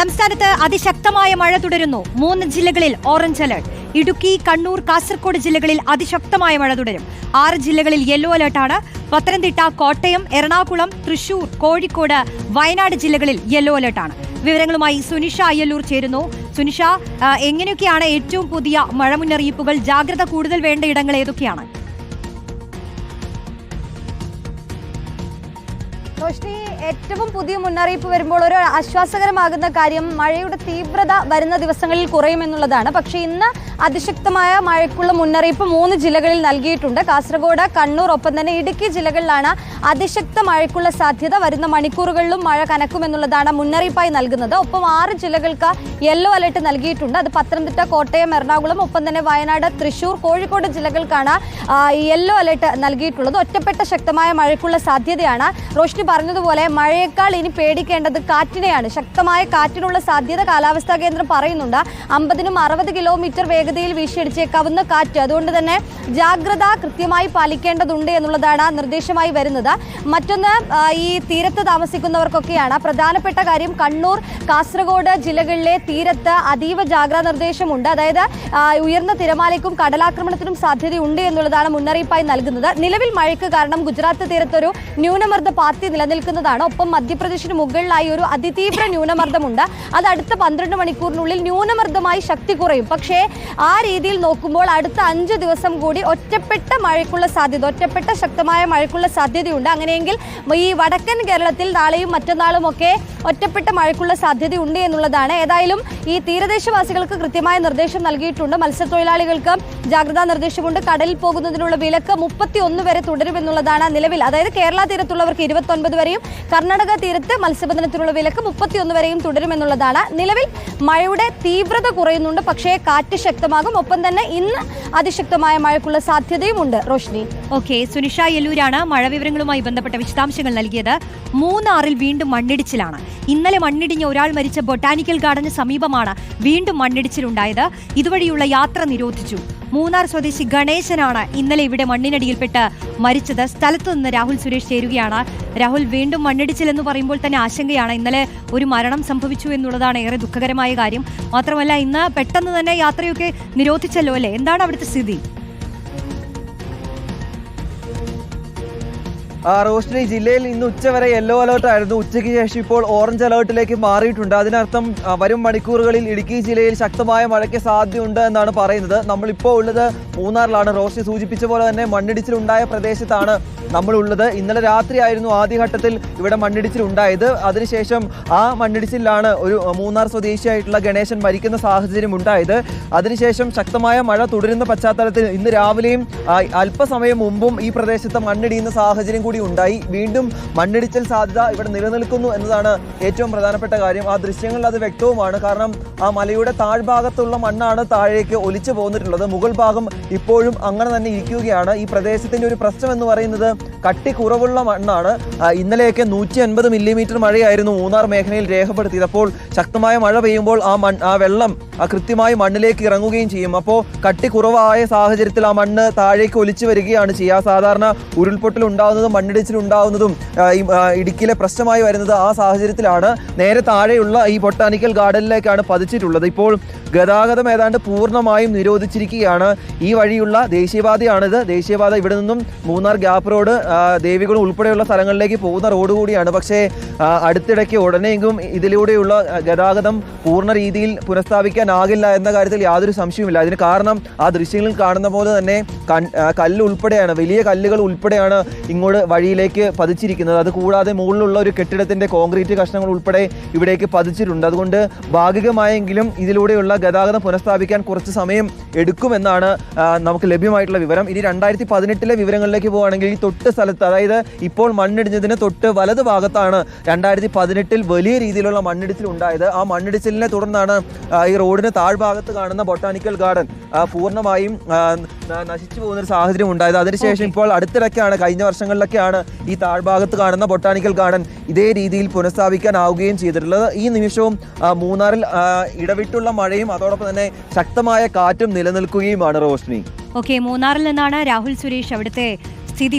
സംസ്ഥാനത്ത് അതിശക്തമായ മഴ തുടരുന്നു. മൂന്ന് ജില്ലകളിൽ ഓറഞ്ച് അലർട്ട്. ഇടുക്കി കണ്ണൂർ കാസർഗോഡ് ജില്ലകളിൽ അതിശക്തമായ മഴ തുടരും. ആറ് ജില്ലകളിൽ യെല്ലോ അലർട്ടാണ് പത്തനംതിട്ട കോട്ടയം എറണാകുളം തൃശൂർ കോഴിക്കോട് വയനാട് ജില്ലകളിൽ യെല്ലോ അലർട്ടാണ് വിവരങ്ങളുമായി സുനിഷ അയ്യല്ലൂർ ചേരുന്നു. സുനിഷ എങ്ങനെയൊക്കെയാണ് ഏറ്റവും പുതിയ മഴ മുന്നറിയിപ്പുകൾ ജാഗ്രത കൂടുതൽ വേണ്ട ഇടങ്ങൾ ഏതൊക്കെയാണ്? റോഷ്നി ഏറ്റവും പുതിയ മുന്നറിയിപ്പ് വരുമ്പോൾ ഒരു ആശ്വാസകരമാകുന്ന കാര്യം മഴയുടെ തീവ്രത വരുന്ന ദിവസങ്ങളിൽ കുറയുമെന്നുള്ളതാണ്. പക്ഷേ ഇന്ന് അതിശക്തമായ മഴയ്ക്കുള്ള മുന്നറിയിപ്പ് മൂന്ന് ജില്ലകളിൽ നൽകിയിട്ടുണ്ട്. കാസർഗോഡ് കണ്ണൂർ ഒപ്പം തന്നെ ഇടുക്കി ജില്ലകളിലാണ് അതിശക്ത മഴയ്ക്കുള്ള സാധ്യത. വരുന്ന മണിക്കൂറുകളിലും മഴ കനക്കുമെന്നുള്ളതാണ് മുന്നറിയിപ്പായി നൽകുന്നത്. ഒപ്പം ആറ് ജില്ലകൾക്ക് യെല്ലോ അലർട്ട് നൽകിയിട്ടുണ്ട്. അത് പത്തനംതിട്ട കോട്ടയം എറണാകുളം ഒപ്പം തന്നെ വയനാട് തൃശൂർ കോഴിക്കോട് ജില്ലകൾക്കാണ് യെല്ലോ അലർട്ട് നൽകിയിട്ടുള്ളത്. ഒറ്റപ്പെട്ട ശക്തമായ മഴയ്ക്കുള്ള സാധ്യതയാണ്. റോഷ്നി പറഞ്ഞതുപോലെ മഴയേക്കാൾ ഇനി പേടിക്കേണ്ടത് കാറ്റിനെയാണ്. ശക്തമായ കാറ്റിനുള്ള സാധ്യത കാലാവസ്ഥാ കേന്ദ്രം പറയുന്നുണ്ട്. അമ്പതിനും അറുപത് കിലോമീറ്റർ വേഗതയിൽ വീശിയടിച്ചേക്കാവുന്ന കാറ്റ്. അതുകൊണ്ട് തന്നെ ജാഗ്രത കൃത്യമായി പാലിക്കേണ്ടതുണ്ട് എന്നുള്ളതാണ് നിർദ്ദേശമായി വരുന്നത്. മറ്റൊന്ന് ഈ തീരത്ത് താമസിക്കുന്നവർക്കൊക്കെയാണ് പ്രധാനപ്പെട്ട കാര്യം കണ്ണൂർ കാസർഗോഡ് ജില്ലകളിലെ തീരത്ത് അതീവ ജാഗ്രതാ നിർദ്ദേശമുണ്ട്. അതായത് ഉയർന്ന തിരമാലയ്ക്കും കടലാക്രമണത്തിനും സാധ്യതയുണ്ട് എന്നുള്ളതാണ് മുന്നറിയിപ്പായി നൽകുന്നത്. നിലവിൽ മഴയ്ക്ക് കാരണം ഗുജറാത്ത് തീരത്തൊരു ന്യൂനമർദ്ദ പാത്തി നിലനിൽക്കുന്നതാണ്. ഒപ്പം മധ്യപ്രദേശിന് മുകളിലായി ഒരു അതിതീവ്ര ന്യൂനമർദ്ദമുണ്ട്. അത് അടുത്ത പന്ത്രണ്ട് മണിക്കൂറിനുള്ളിൽ ന്യൂനമർദ്ദമായി ശക്തി കുറയും. പക്ഷേ ആ രീതിയിൽ നോക്കുമ്പോൾ അടുത്ത അഞ്ച് ദിവസം കൂടി ഒറ്റപ്പെട്ട മഴയ്ക്കുള്ള സാധ്യത ഒറ്റപ്പെട്ട ശക്തമായ മഴയ്ക്കുള്ള സാധ്യതയുണ്ട്. അങ്ങനെയെങ്കിൽ ഈ വടക്കൻ കേരളത്തിൽ നാളെയും മറ്റന്നാളും ഒക്കെ ഒറ്റപ്പെട്ട മഴയ്ക്കുള്ള സാധ്യതയുണ്ട് എന്നുള്ളതാണ്. ഏതായാലും ഈ തീരദേശവാസികൾക്ക് കൃത്യമായ നിർദ്ദേശം നൽകിയിട്ടുണ്ട്. മത്സ്യത്തൊഴിലാളികൾക്ക് ജാഗ്രതാ നിർദ്ദേശമുണ്ട്. കടലിൽ പോകുന്നതിനുള്ള വിലക്ക് മുപ്പത്തി വരെ തുടരുമെന്നുള്ളതാണ് നിലവിൽ. അതായത് കേരള തീരത്തുള്ളവർക്ക് ഇരുപത്തൊൻപത് വരെയും കർണാടക തീരത്ത് മത്സ്യബന്ധനത്തിനുള്ള വിലക്ക് മുപ്പത്തിയൊന്ന് വരെയും തുടരുമെന്നുള്ളതാണ്. നിലവിൽ മഴയുടെ തീവ്രത കുറയുന്നുണ്ട്. പക്ഷേ കാറ്റ് ശക്തമാകും ഒപ്പം തന്നെ ഇന്ന് അതിശക്തമായ മഴയ്ക്കുള്ള സാധ്യതയുമുണ്ട്. റോഷ്നി. ഓക്കെ സുനിഷ യെല്ലൂരാണ് മഴ വിവരങ്ങളുമായി ബന്ധപ്പെട്ട വിശദാംശങ്ങൾ നൽകിയത്. മൂന്നാറിൽ വീണ്ടും മണ്ണിടിച്ചിലാണ്. ഇന്നലെ മണ്ണിടിഞ്ഞ ഒരാൾ മരിച്ച ബൊട്ടാനിക്കൽ ഗാർഡന് സമീപമാണ് വീണ്ടും മണ്ണിടിച്ചിലുണ്ടായത്. ഇതുവഴിയുള്ള യാത്ര നിരോധിച്ചു. മൂന്നാർ സ്വദേശി ഗണേശനാണ് ഇന്നലെ ഇവിടെ മണ്ണിനടിയിൽപ്പെട്ട് മരിച്ചത്. സ്ഥലത്തു നിന്ന് രാഹുൽ സുരേഷ് ചേരുകയാണ്. രാഹുൽ വീണ്ടും മണ്ണിടിച്ചിലെന്ന് പറയുമ്പോൾ തന്നെ ആശങ്കയാണ്. ഇന്നലെ ഒരു മരണം സംഭവിച്ചു എന്നുള്ളതാണ് ഏറെ ദുഃഖകരമായ കാര്യം. മാത്രമല്ല ഇന്ന് പെട്ടെന്ന് തന്നെ യാത്രയൊക്കെ നിരോധിച്ചല്ലോ അല്ലേ? എന്താണ് അവിടുത്തെ സ്ഥിതി? റോഷ്നി ജില്ലയിൽ ഇന്ന് ഉച്ചവരെ യെല്ലോ അലേർട്ട് ആയിരുന്നു. ഉച്ചയ്ക്ക് ശേഷം ഇപ്പോൾ ഓറഞ്ച് അലേർട്ടിലേക്ക് മാറിയിട്ടുണ്ട്. അതിനർത്ഥം വരും മണിക്കൂറുകളിൽ ഇടുക്കി ജില്ലയിൽ ശക്തമായ മഴയ്ക്ക് സാധ്യതയുണ്ട് എന്നാണ് പറയുന്നത്. നമ്മളിപ്പോൾ ഉള്ളത് മൂന്നാറിലാണ്. റോഷ്നി സൂചിപ്പിച്ച പോലെ തന്നെ മണ്ണിടിച്ചിലുണ്ടായ പ്രദേശത്താണ് നമ്മളുള്ളത്. ഇന്നലെ രാത്രിയായിരുന്നു ആദ്യഘട്ടത്തിൽ ഇവിടെ മണ്ണിടിച്ചിൽ ഉണ്ടായത്. അതിനുശേഷം ആ മണ്ണിടിച്ചിലാണ് ഒരു മൂന്നാർ സ്വദേശിയായിട്ടുള്ള ഗണേശൻ മരിക്കുന്ന സാഹചര്യം ഉണ്ടായത്. അതിനുശേഷം ശക്തമായ മഴ തുടരുന്ന പശ്ചാത്തലത്തിൽ ഇന്ന് രാവിലെയും അല്പസമയം മുമ്പും ഈ പ്രദേശത്ത് മണ്ണിടിയുന്ന സാഹചര്യം കൂടി ഉണ്ടായി. വീണ്ടും മണ്ണിടിച്ചൽ സാധ്യത ഇവിടെ നിലനിൽക്കുന്നു എന്നതാണ് ഏറ്റവും പ്രധാനപ്പെട്ട കാര്യം. ആ ദൃശ്യങ്ങളിൽ അത് വ്യക്തവുമാണ്. കാരണം ആ മലയുടെ താഴ്ഭാഗത്തുള്ള മണ്ണാണ് താഴേക്ക് ഒലിച്ചു പോന്നിട്ടുള്ളത്. മുകൾ ഭാഗം ഇപ്പോഴും അങ്ങനെ തന്നെ ഇരിക്കുകയാണ്. ഈ പ്രദേശത്തിന്റെ ഒരു പ്രശ്നം എന്ന് പറയുന്നത് കട്ടി കുറവുള്ള മണ്ണാണ് ഇന്നലെയൊക്കെ നൂറ്റി അൻപത് മില്ലിമീറ്റർ മഴയായിരുന്നു മൂന്നാർ മേഖലയിൽ രേഖപ്പെടുത്തിയത്. അപ്പോൾ ശക്തമായ മഴ പെയ്യുമ്പോൾ ആ മൺ ആ വെള്ളം കൃത്യമായി മണ്ണിലേക്ക് ഇറങ്ങുകയും ചെയ്യും. അപ്പോൾ കട്ടി കുറവായ സാഹചര്യത്തിൽ ആ മണ്ണ് താഴേക്ക് ഒലിച്ചു വരികയാണ് ചെയ്യുക. സാധാരണ ഉരുൾപൊട്ടൽ ഉണ്ടാകുന്നതും ആ, ഇടുക്കിയിലെ പ്രശ്നമായി വരുന്നത് ആ സാഹചര്യത്തിലാണ്. നേരെ താഴെയുള്ള ഈ ബൊട്ടാനിക്കൽ ഗാർഡനിലേക്കാണ് പതിച്ചിട്ടുള്ളത്. ഇപ്പോൾ ഗതാഗതം ഏതാണ്ട് പൂർണമായും നിരോധിച്ചിരിക്കുകയാണ്. ഈ വഴിയുള്ള ദേശീയപാതയാണിത്. ദേശീയപാത ഇവിടെ നിന്നും മൂന്നാർ ഗ്യാപ്പ് റോഡ് ദേവികുളം ഉൾപ്പെടെയുള്ള സ്ഥലങ്ങളിലേക്ക് പോകുന്ന റോഡ് കൂടിയാണ്. പക്ഷേ അടുത്തിടയ്ക്ക് ഉടനെയെങ്കിലും ഇതിലൂടെയുള്ള ഗതാഗതം പൂർണ രീതിയിൽ പുനഃസ്ഥാപിക്കാനാകില്ല എന്ന കാര്യത്തിൽ യാതൊരു സംശയവുമില്ല. അതിന് കാരണം ആ ദൃശ്യങ്ങളിൽ കാണുന്ന പോലെ തന്നെ കല്ല് ഉൾപ്പെടെയാണ് വലിയ കല്ലുകൾ ഉൾപ്പെടെയാണ് ഇങ്ങോട്ട് വഴിയിലേക്ക് പതിച്ചിരിക്കുന്നത്. അതുകൂടാതെ മുകളിലുള്ള ഒരു കെട്ടിടത്തിന്റെ കോൺക്രീറ്റ് കഷ്ണങ്ങൾ ഉൾപ്പെടെ ഇവിടേക്ക് പതിച്ചിട്ടുണ്ട്. അതുകൊണ്ട് ഭാഗികമായെങ്കിലും ഇതിലൂടെയുള്ള ഗതാഗതം പുനഃസ്ഥാപിക്കാൻ കുറച്ച് സമയം എടുക്കുമെന്നാണ് നമുക്ക് ലഭ്യമായിട്ടുള്ള വിവരം. ഇനി രണ്ടായിരത്തി പതിനെട്ടിലെ വിവരങ്ങളിലേക്ക് പോവുകയാണെങ്കിൽ ഈ തൊട്ട് സ്ഥലത്ത് അതായത് ഇപ്പോൾ മണ്ണിടിഞ്ഞതിന് തൊട്ട് വലത് ഭാഗത്താണ് രണ്ടായിരത്തി പതിനെട്ടിൽ വലിയ രീതിയിലുള്ള മണ്ണിടിച്ചിൽ ഉണ്ടായത്. ആ മണ്ണിടിച്ചിലിനെ തുടർന്നാണ് ഈ റോഡിന് താഴ്ഭാഗത്ത് കാണുന്ന ബൊട്ടാനിക്കൽ ഗാർഡൻ പൂർണമായും നശിച്ചു പോകുന്ന ഒരു സാഹചര്യം ഉണ്ടായത്. അതിനുശേഷം ഇപ്പോൾ അടുത്തിടയ്ക്കാണ് കഴിഞ്ഞ വർഷങ്ങളിലൊക്കെയാണ് ഈ താഴ്ഭാഗത്ത് കാണുന്ന ബൊട്ടാനിക്കൽ ഗാർഡൻ ഇതേ രീതിയിൽ പുനഃസ്ഥാപിക്കാനാവുകയും ചെയ്തിട്ടുള്ളത്. ഈ നിമിഷവും മൂന്നാറിൽ ഇടവിട്ടുള്ള മഴയും അതോടൊപ്പം തന്നെ ശക്തമായ കാറ്റും നിലനിൽക്കുകയുമാണ് റോഷ്നി. ഓക്കെ മൂന്നാറിൽ നിന്നാണ് രാഹുൽ സുരേഷ് അവിടുത്തെ സ്ഥിതി